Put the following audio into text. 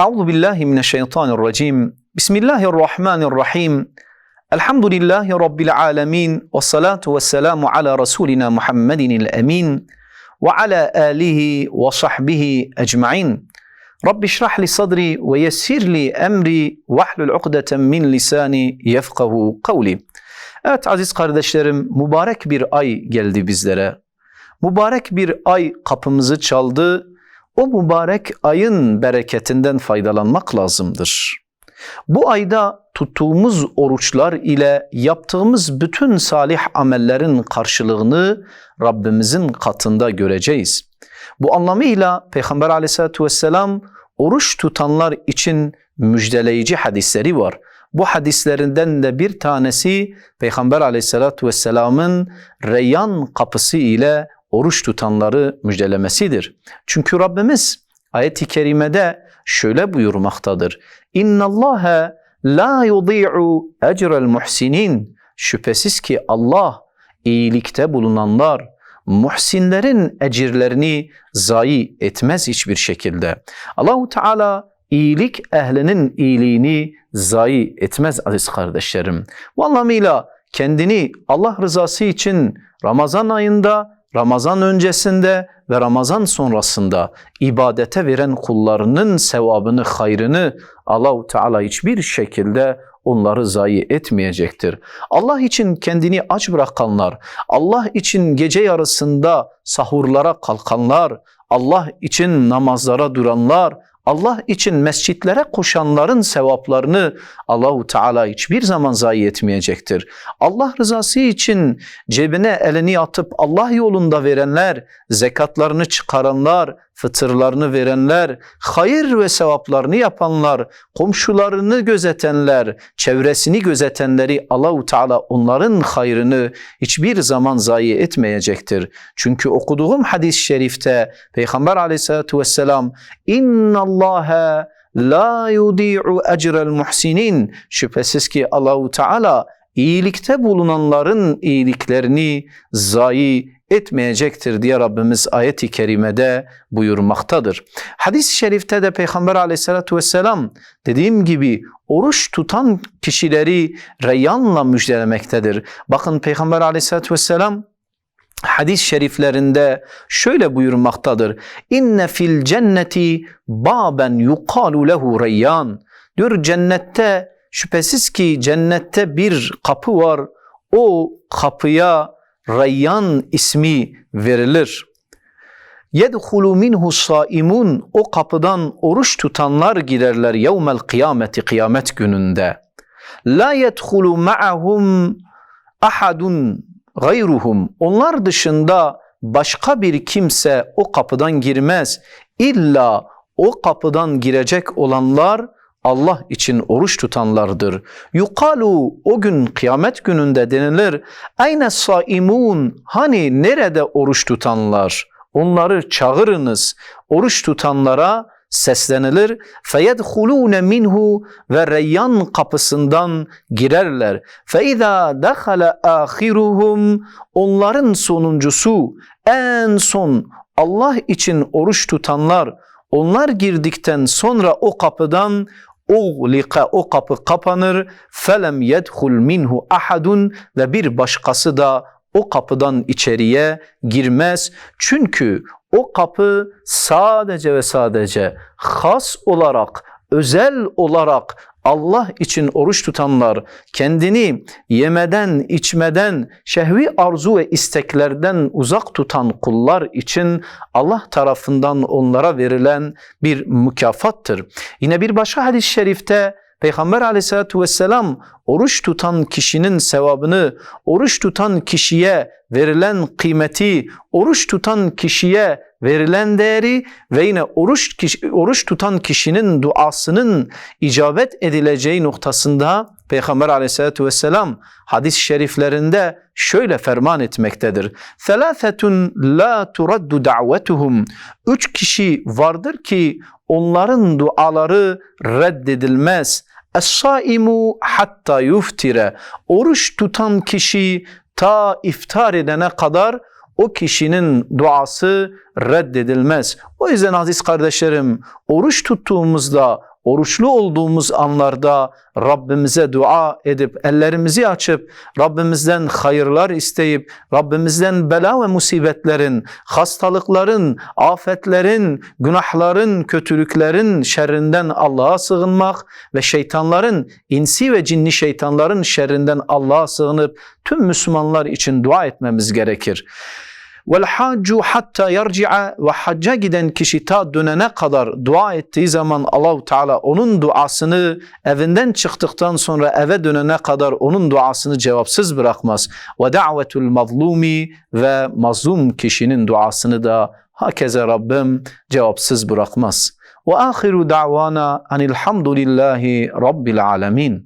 Euzu billahi mineşşeytanirracim. Bismillahirrahmanirrahim. Elhamdülillahi rabbil alamin ve salatu vesselamu ala rasulina Muhammedinil emin ve ala alihi ve sahbihi ecmaîn. Rabbi şrah li sadri ve yessir li emri ve hlul ukdeten min lisani yefkahu kavli. Evet aziz kardeşlerim mübarek bir ay geldi bizlere. Mübarek bir ay kapımızı çaldı. O mübarek ayın bereketinden faydalanmak lazımdır. Bu ayda tuttuğumuz oruçlar ile yaptığımız bütün salih amellerin karşılığını Rabbimizin katında göreceğiz. Bu anlamıyla Peygamber aleyhissalatü vesselam oruç tutanlar için müjdeleyici hadisleri var. Bu hadislerinden de bir tanesi Peygamber aleyhissalatü vesselamın Reyyan kapısı ile oruç tutanları müjdelemesidir. Çünkü Rabbimiz ayet-i kerimede şöyle buyurmaktadır. İnna Allaha la yudi'u ecrel muhsinin. Şüphesiz ki Allah iyilikte bulunanlar, muhsinlerin ecirlerini zayi etmez hiçbir şekilde. Allahu Teala iyilik ehlinin iyiliğini zayi etmez aziz kardeşlerim. Bu anlamıyla kendini Allah rızası için Ramazan ayında, Ramazan öncesinde ve Ramazan sonrasında ibadete veren kullarının sevabını, hayrını Allahu Teala hiçbir şekilde onları zayi etmeyecektir. Allah için kendini aç bırakanlar, Allah için gece yarısında sahurlara kalkanlar, Allah için namazlara duranlar, Allah için mescitlere koşanların sevaplarını Allahu Teala hiçbir zaman zayi etmeyecektir. Allah rızası için cebine elini atıp Allah yolunda verenler, zekatlarını çıkaranlar, fıtırlarını verenler, hayır ve sevaplarını yapanlar, komşularını gözetenler, çevresini gözetenleri Allahu Teala onların hayrını hiçbir zaman zayi etmeyecektir. Çünkü okuduğum hadis-i şerifte Peygamber Aleyhisselatü vesselam İnnallâhe la yudi'u ecrel muhsinin şüphesiz ki Allahu Teala iyilikte bulunanların iyiliklerini zayi etmeyecektir diye Rabbimiz ayet-i kerimede buyurmaktadır. Hadis-i şerifte de Peygamber aleyhissalatü vesselam dediğim gibi oruç tutan kişileri reyyanla müjdelemektedir. Bakın Peygamber aleyhissalatü vesselam hadis-i şeriflerinde şöyle buyurmaktadır. İnne fil cenneti baben yukalu lehu reyyan. Diyor cennette şüphesiz ki cennette bir kapı var. O kapıya Rayyan ismi verilir. Yedhulu minhu saimun o kapıdan oruç tutanlar girerler yevmel kıyameti kıyamet gününde. La yedhulu ma'ahum ahadun gayruhum. Onlar dışında başka bir kimse o kapıdan girmez. İlla o kapıdan girecek olanlar Allah için oruç tutanlardır. Yukalu o gün kıyamet gününde denilir. Ayne saimun hani nerede oruç tutanlar? Onları çağırınız. Oruç tutanlara seslenilir. Feyedhulûne minhu ve reyyan kapısından girerler. Feiza dakhala ahiruhum onların sonuncusu en son Allah için oruç tutanlar onlar girdikten sonra o kapıdan uğlika o kapı kapanır felem yedhul minhu ahadun ve bir başkası da o kapıdan içeriye girmez. Çünkü o kapı sadece ve sadece has olarak, özel olarak Allah için oruç tutanlar, kendini yemeden, içmeden, şehvi arzu ve isteklerden uzak tutan kullar için Allah tarafından onlara verilen bir mükafattır. Yine bir başka hadis-i şerifte Peygamber aleyhissalatü vesselam oruç tutan kişinin sevabını, oruç tutan kişiye verilen kıymeti, oruç tutan kişiye verilen değeri ve yine oruç, oruç tutan kişinin duasının icabet edileceği noktasında Peygamber aleyhissalatü vesselam hadis-i şeriflerinde şöyle ferman etmektedir. Thelâfetun la turaddu da'vetuhum. Üç kişi vardır ki onların duaları reddedilmez. Es-saimu hatta yuftire. Oruç tutan kişi ta iftar edene kadar o kişinin duası reddedilmez. O yüzden aziz kardeşlerim oruç tuttuğumuzda oruçlu olduğumuz anlarda Rabbimize dua edip ellerimizi açıp Rabbimizden hayırlar isteyip Rabbimizden bela ve musibetlerin, hastalıkların, afetlerin, günahların, kötülüklerin şerrinden Allah'a sığınmak ve şeytanların, insi ve cinni şeytanların şerrinden Allah'a sığınıp tüm Müslümanlar için dua etmemiz gerekir. Vel haccu hatta yerci'a ve hacca giden kişi ta dönene kadar dua ettiği zaman Allahu Teala onun duasını evinden çıktıktan sonra eve dönene kadar onun duasını cevapsız bırakmaz. Ve da'vetul mazlumi ve mazlum kişinin duasını da hakeze Rabbim cevapsız bırakmaz. Ve ahiru da'vana anilhamdülillahi rabbil alemin.